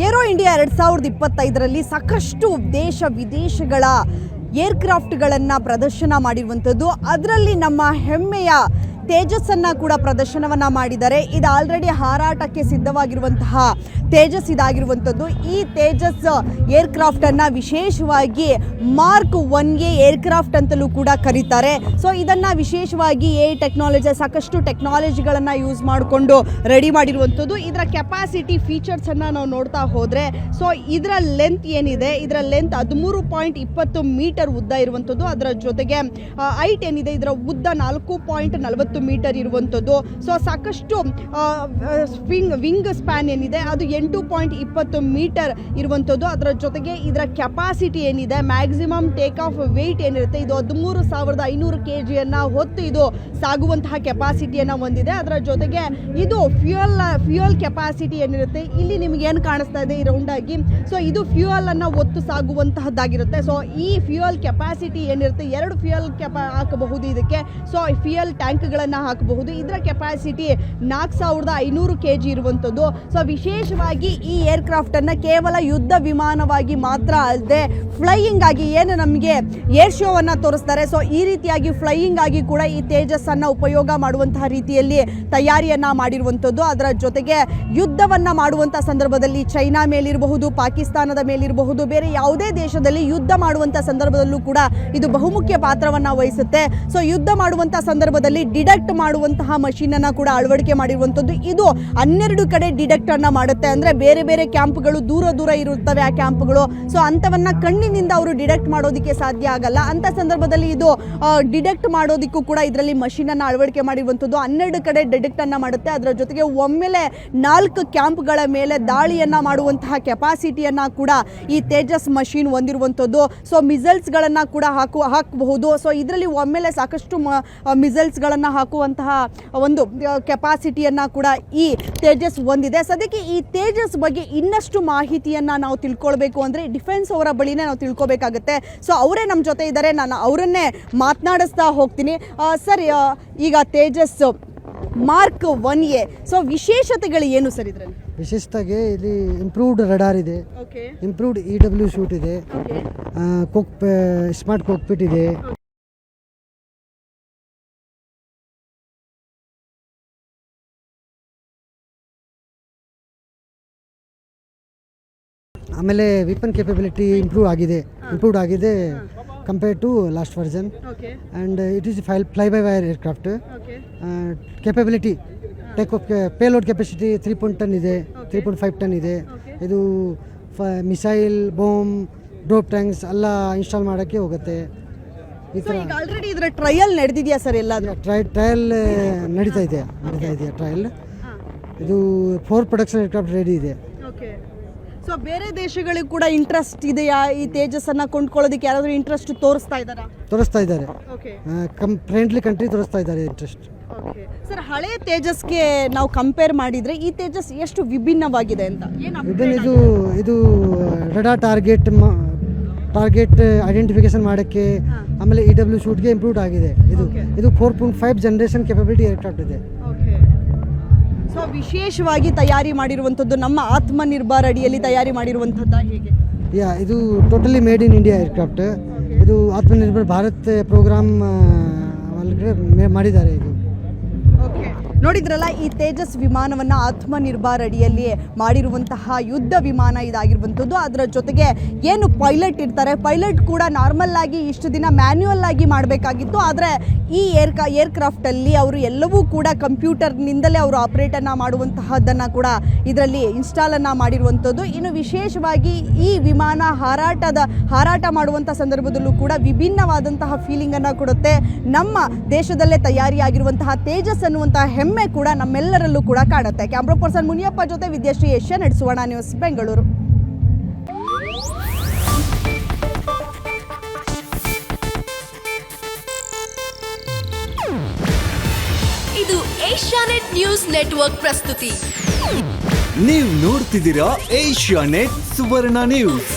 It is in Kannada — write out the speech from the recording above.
ಏರೋ ಇಂಡಿಯಾ ಎರಡು ಸಾವಿರದ ಇಪ್ಪತ್ತೈದರಲ್ಲಿ ಸಾಕಷ್ಟು ದೇಶ ವಿದೇಶಗಳ ಏರ್ಕ್ರಾಫ್ಟ್ಗಳನ್ನು ಪ್ರದರ್ಶನ ಮಾಡಿರುವಂಥದ್ದು. ಅದರಲ್ಲಿ ನಮ್ಮ ಹೆಮ್ಮೆಯ ತೇಜಸ್ಸನ್ನು ಕೂಡ ಪ್ರದರ್ಶನವನ್ನು ಮಾಡಿದ್ದಾರೆ. ಇದು ಆಲ್ರೆಡಿ ಹಾರಾಟಕ್ಕೆ ಸಿದ್ಧವಾಗಿರುವಂತಹ ತೇಜಸ್ ಇದಾಗಿರುವಂಥದ್ದು. ಈ ತೇಜಸ್ ಏರ್ಕ್ರಾಫ್ಟನ್ನು ವಿಶೇಷವಾಗಿ ಮಾರ್ಕ್ ಒನ್ಗೆ ಏರ್ಕ್ರಾಫ್ಟ್ ಅಂತಲೂ ಕೂಡ ಕರೀತಾರೆ. ಸೊ ಇದನ್ನು ವಿಶೇಷವಾಗಿ ಎ ಟೆಕ್ನಾಲಜಿ ಸಾಕಷ್ಟು ಟೆಕ್ನಾಲಜಿಗಳನ್ನು ಯೂಸ್ ಮಾಡಿಕೊಂಡು ರೆಡಿ ಮಾಡಿರುವಂಥದ್ದು. ಇದರ ಕೆಪಾಸಿಟಿ ಫೀಚರ್ಸನ್ನು ನಾವು ನೋಡ್ತಾ ಹೋದರೆ ಸೊ ಇದರ ಲೆಂತ್ ಏನಿದೆ, ಇದರ ಲೆಂತ್ ಹದಿಮೂರು ಪಾಯಿಂಟ್ ಇಪ್ಪತ್ತು ಮೀಟರ್ ಉದ್ದ ಇರುವಂಥದ್ದು. ಅದರ ಜೊತೆಗೆ ಹೈಟ್ ಏನಿದೆ, ಇದರ ಉದ್ದ ನಾಲ್ಕು ಪಾಯಿಂಟ್ ನಲವತ್ತು ಮೀಟರ್ ಇರುವಂಥದ್ದು ಸೊ ಸಾಕಷ್ಟು ವಿಂಗ್ ವಿಂಗ್ ಸ್ಪ್ಯಾನ್ ಏನಿದೆ, ಅದು ಎಂಟು ಪಾಯಿಂಟ್ ಇಪ್ಪತ್ತು ಮೀಟರ್ ಇರುವಂಥದ್ದು ಅದರ ಜೊತೆಗೆ ಇದರ ಕೆಪಾಸಿಟಿ ಏನಿದೆ ಮ್ಯಾಕ್ಸಿಮಮ್ ಟೇಕ್ ಆಫ್ ವೆಯ್ಟ್ ಏನಿರುತ್ತೆ, ಇದು ಹದಿಮೂರು ಸಾವಿರದ ಐನೂರು ಕೆ ಜಿಯನ್ನು ಹೊತ್ತು ಇದು ಸಾಗುವಂತಹ ಕೆಪಾಸಿಟಿಯನ್ನು ಹೊಂದಿದೆ. ಅದರ ಜೊತೆಗೆ ಇದು ಫ್ಯೂಯಲ್ ಫ್ಯೂಯಲ್ ಕೆಪಾಸಿಟಿ ಏನಿರುತ್ತೆ, ಇಲ್ಲಿ ನಿಮ್ಗೆ ಏನು ಕಾಣಿಸ್ತಾ ಇದೆ, ಈ ಆಗಿ. ಸೊ ಇದು ಫ್ಯೂಯಲ್ ಅನ್ನ ಒತ್ತು ಸಾಗುವಂತಹದ್ದಾಗಿರುತ್ತೆ. ಸೊ ಈ ಫ್ಯೂಯಲ್ ಕೆಪಾಸಿಟಿ ಏನಿರುತ್ತೆ, ಎರಡು ಫ್ಯೂಯಲ್ ಕೆಪಾ ಹಾಕಬಹುದು ಇದಕ್ಕೆ. ಸೊ ಫ್ಯೂಯಲ್ ಟ್ಯಾಂಕ್ಗಳನ್ನು ಹಾಕಬಹುದು. ಇದರ ಕೆಪಾಸಿಟಿ ನಾಲ್ಕು ಸಾವಿರದ ಐನೂರು ಕೆ ಜಿ ಇರುವಂಥದ್ದು ಸೊ ವಿಶೇಷವಾಗಿ ಈ ಏರ್ಕ್ರಾಫ್ಟನ್ನು ಕೇವಲ ಯುದ್ಧ ವಿಮಾನವಾಗಿ ಮಾತ್ರ ಅಲ್ಲದೆ ಫ್ಲೈಯಿಂಗ್ ಆಗಿ ಏನು ನಮಗೆ ಏರ್ ಶೋವನ್ನು ತೋರಿಸ್ತಾರೆ. ಸೊ ಈ ರೀತಿಯಾಗಿ ಫ್ಲೈಯಿಂಗ್ ಆಗಿ ಕೂಡ ಈ ತೇಜಸ್ಸನ್ನು ಉಪಯೋಗ ಮಾಡುವಂತಹ ರೀತಿಯಲ್ಲಿ ತಯಾರಿಯನ್ನ ಮಾಡಿರುವಂಥದ್ದು ಅದರ ಜೊತೆಗೆ ಯುದ್ಧವನ್ನ ಮಾಡುವಂಥ ಸಂದರ್ಭದಲ್ಲಿ ಚೈನಾ ಮೇಲಿರಬಹುದು, ಪಾಕಿಸ್ತಾನದ ಮೇಲಿರಬಹುದು, ಬೇರೆ ಯಾವುದೇ ದೇಶದಲ್ಲಿ ಯುದ್ಧ ಮಾಡುವಂಥ ಸಂದರ್ಭದಲ್ಲೂ ಕೂಡ ಇದು ಬಹುಮುಖ್ಯ ಪಾತ್ರವನ್ನ ವಹಿಸುತ್ತೆ. ಸೊ ಯುದ್ಧ ಮಾಡುವಂಥ ಸಂದರ್ಭದಲ್ಲಿ ಡಿಡಕ್ಟ್ ಮಾಡುವಂತಹ ಮಷೀನ್ ಅನ್ನ ಕೂಡ ಅಳವಡಿಕೆ ಮಾಡಿರುವಂತದ್ದು. ಇದು ಹನ್ನೆರಡು ಕಡೆ ಡಿಡಕ್ಟ್ ಅನ್ನ ಮಾಡುತ್ತೆ. ಅಂದ್ರೆ ಬೇರೆ ಬೇರೆ ಕ್ಯಾಂಪ್ಗಳು ದೂರ ದೂರ ಇರುತ್ತವೆ ಆ ಕ್ಯಾಂಪ್ಗಳು. ಸೊ ಅಂತವನ್ನ ಕಣ್ಣಿನಿಂದ ಅವರು ಡಿಡಕ್ಟ್ ಮಾಡೋದಕ್ಕೆ ಸಾಧ್ಯ ಆಗಲ್ಲ. ಅಂತ ಸಂದರ್ಭದಲ್ಲಿ ಇದು ಡಿಡಕ್ಟ್ ಮಾಡೋದಿಕ್ಕೂ ಕೂಡ ಇದರಲ್ಲಿ ಮಷೀನ್ ಅನ್ನ ಅಳವಡಿಕೆ ಮಾಡಿರುವಂತದ್ದು. ಹನ್ನೆರಡು ಕಡೆ ಡಿಡಕ್ಟ್ ಅನ್ನ ಮಾಡುತ್ತೆ. ಅದರ ಜೊತೆಗೆ ಒಮ್ಮೆಲೆ ನಾಲ್ಕು ಕ್ಯಾಂಪ್ಗಳ ಮೇಲೆ ದಾಳಿಯನ್ನ ಮಾಡುವಂತಹ ಕೆಪಾಸಿಟಿಯನ್ನ ಕೂಡ ಈ ತೇಜಸ್ ಮಷೀನ್ ಹೊಂದಿರುವಂಥದ್ದು ಸೊ ಮಿಸೈಲ್ಸ್ಗಳನ್ನು ಕೂಡ ಹಾಕು, ಹಾಕಬಹುದು. ಸೊ ಇದರಲ್ಲಿ ಒಮ್ಮೆಲೆ ಸಾಕಷ್ಟು ಮಿಸೈಲ್ಸ್ಗಳನ್ನು ಹಾಕುವಂತಹ ಒಂದು ಕೆಪಾಸಿಟಿಯನ್ನು ಕೂಡ ಈ ತೇಜಸ್ ಹೊಂದಿದೆ. ಸದ್ಯಕ್ಕೆ ಈ ತೇಜಸ್ ಬಗ್ಗೆ ಇನ್ನಷ್ಟು ಮಾಹಿತಿಯನ್ನು ನಾವು ತಿಳ್ಕೊಳ್ಬೇಕು ಅಂದರೆ ಡಿಫೆನ್ಸ್ ಅವರ ಬಳಿನೇ ನಾವು ತಿಳ್ಕೊಬೇಕಾಗುತ್ತೆ. ಸೊ ಅವರೇ ನಮ್ಮ ಜೊತೆ ಇದ್ದಾರೆ. ನಾನು ಅವರನ್ನೇ ಮಾತನಾಡಿಸ್ತಾ ಹೋಗ್ತೀನಿ. ಸರ್ ಈಗ Tejas mark one A. So ವಿಶೇಷತೆಗಳು ಏನು ಸರ್ ಇದರಲ್ಲಿ? ವಿಶೇಷತೆ ಇಲ್ಲಿ ಇಂಪ್ರೂವ್ಡ್ ರಡಾರ್ ಇದೆ. Okay improved E W suite ಇದೆ. ಕೋಕ್ ಸ್ಮಾರ್ಟ್ ಕೋಕ್ಪಿಟ್ ಇದೆ. ಆಮೇಲೆ ವಿಪನ್ ಕೆಪಬಿಲಿಟಿ ಇಂಪ್ರೂವ್ ಆಗಿದೆ. ಇಂಪ್ರೂವ್ಡ್ ಆಗಿದೆ compare to last version and it is file fly by wire aircraft capability take off payload capacity three point ton ಇದೆ. ತ್ರೀ ಪಾಯಿಂಟ್ ಫೈವ್ ಟನ್ ಇದೆ. ಇದು ಫ ಮಿಸೈಲ್ ಬೋಮ್ ಡ್ರೋಪ್ ಟ್ಯಾಂಕ್ಸ್ ಎಲ್ಲ ಇನ್ಸ್ಟಾಲ್ ಮಾಡೋಕ್ಕೆ ಹೋಗುತ್ತೆ. ಈ ಥರ ಆಲ್ರೆಡಿ ಇದರ ಟ್ರಯಲ್ ನಡೆದಿದೆಯಾ ಸರ್ ಎಲ್ಲ ಟ್ರೈ ಟ್ರಯಲ್ ನಡೀತಾ ಇದೆ. ನಡೀತಾ ಇದೆಯಾ ಟ್ರಯಲ್ ಇದು ಫೋರ್ ಪ್ರೊಡಕ್ಷನ್ ಏರ್ಕ್ರಾಫ್ಟ್ ರೆಡಿ ಇದೆ. ಸೊ ಬೇರೆ ದೇಶಗಳಿಗೆ ಕೂಡ ಇಂಟ್ರೆಸ್ಟ್ ಇದೆಯಾ? ಈ ತೇಜಸ್ಸನ್ನು ಕೊಂಡ್ಕೊಳ್ಳೋದಕ್ಕೆ ಯಾರಾದರೂ ಇಂಟ್ರೆಸ್ಟ್ ತೋರಿಸ್ತಾ ಇದ್ದಾರಾ? ತೋರಿಸ್ತಾ ಇದ್ದಾರೆ. ಓಕೆ ಕಂ ಫ್ರೆಂಡ್ಲಿ ಕಂಟ್ರಿ ತೋರಿಸ್ತಾ ಇದ್ದಾರೆ ಇಂಟ್ರೆಸ್ಟ್ ಸರ್ ಹಳೆ ತೇಜಸ್ಗೆ ನಾವು ಕಂಪೇರ್ ಮಾಡಿದ್ರೆ ಈ ತೇಜಸ್ ಎಷ್ಟು ವಿಭಿನ್ನವಾಗಿದೆ ಅಂತ? ಇದನ್ನು ಇದು ಇದು? ರಡಾ ಟಾರ್ಗೆಟ್ ಟಾರ್ಗೆಟ್ ಐಡೆಂಟಿಫಿಕೇಶನ್ ಮಾಡೋಕ್ಕೆ ಆಮೇಲೆ ಇ ಡಬ್ಲ್ಯೂ ಶೂಟ್ಗೆ ಇಂಪ್ರೂವ್ಡ್ ಆಗಿದೆ. ಇದು ಇದು four point five generation capability aircraft ಇದೆ. ಸೊ ವಿಶೇಷವಾಗಿ ತಯಾರಿ ಮಾಡಿರುವಂಥದ್ದು ನಮ್ಮ ಆತ್ಮನಿರ್ಭರ್ ಅಡಿಯಲ್ಲಿ ತಯಾರಿ ಮಾಡಿರುವಂಥದ್ದು ಹೇಗೆ? ಯಾ, ಇದು totally made in India aircraft. ಇದು ಆತ್ಮನಿರ್ಭರ್ ಭಾರತ್ ಪ್ರೋಗ್ರಾಮ್ ಮಾಡಿದ್ದಾರೆ ಇದು. ನೋಡಿದ್ರಲ್ಲ, ಈ ತೇಜಸ್ ವಿಮಾನವನ್ನು ಆತ್ಮನಿರ್ಭರ್ ಅಡಿಯಲ್ಲಿ ಮಾಡಿರುವಂತಹ ಯುದ್ಧ ವಿಮಾನ ಇದಾಗಿರುವಂಥದ್ದು. ಅದರ ಜೊತೆಗೆ ಏನು ಪೈಲಟ್ ಇರ್ತಾರೆ? ಪೈಲಟ್ ಕೂಡ ನಾರ್ಮಲ್ ಆಗಿ ಇಷ್ಟು ದಿನ ಮ್ಯಾನ್ಯುವಲ್ ಆಗಿ ಮಾಡಬೇಕಾಗಿತ್ತು. ಆದರೆ ಈ ಏರ್ ಏರ್ಕ್ರಾಫ್ಟಲ್ಲಿ ಅವರು ಎಲ್ಲವೂ ಕೂಡ ಕಂಪ್ಯೂಟರ್ನಿಂದಲೇ ಅವರು ಆಪ್ರೇಟನ್ನು ಮಾಡುವಂತಹದ್ದನ್ನು ಕೂಡ ಇದರಲ್ಲಿ ಇನ್ಸ್ಟಾಲನ್ನು ಮಾಡಿರುವಂಥದ್ದು. ಇನ್ನು ವಿಶೇಷವಾಗಿ ಈ ವಿಮಾನ ಹಾರಾಟದ, ಹಾರಾಟ ಮಾಡುವಂಥ ಸಂದರ್ಭದಲ್ಲೂ ಕೂಡ ವಿಭಿನ್ನವಾದಂತಹ ಫೀಲಿಂಗನ್ನು ಕೊಡುತ್ತೆ. ನಮ್ಮ ದೇಶದಲ್ಲೇ ತಯಾರಿಯಾಗಿರುವಂತಹ ತೇಜಸ್ ಅನ್ನುವಂತಹ ಹೆಮ್ಮೆ ಕೂಡ ನಮ್ಮೆಲ್ಲರಲ್ಲೂ ಕೂಡ ಕಾಡುತ್ತೆ ಕ್ಯಾಮ್ರಾ ಪರ್ಸನ್ ಮುನಿಯಪ್ಪ ಜೊತೆ ವಿದ್ಯಾಶ್ರೀ ಏಷ್ಯಾ ನಡೆಸುವಣ ನ್ಯೂಸ್ ಬೆಂಗಳೂರು. ಇದು ಏಷ್ಯಾನೆಟ್ ನ್ಯೂಸ್ ನೆಟ್ವರ್ಕ್ ಪ್ರಸ್ತುತಿ. ನೀವು ನೋಡ್ತಿದ್ದೀರಾ ಏಷ್ಯಾ ನೆಟ್ ಸುವರ್ಣ ನ್ಯೂಸ್.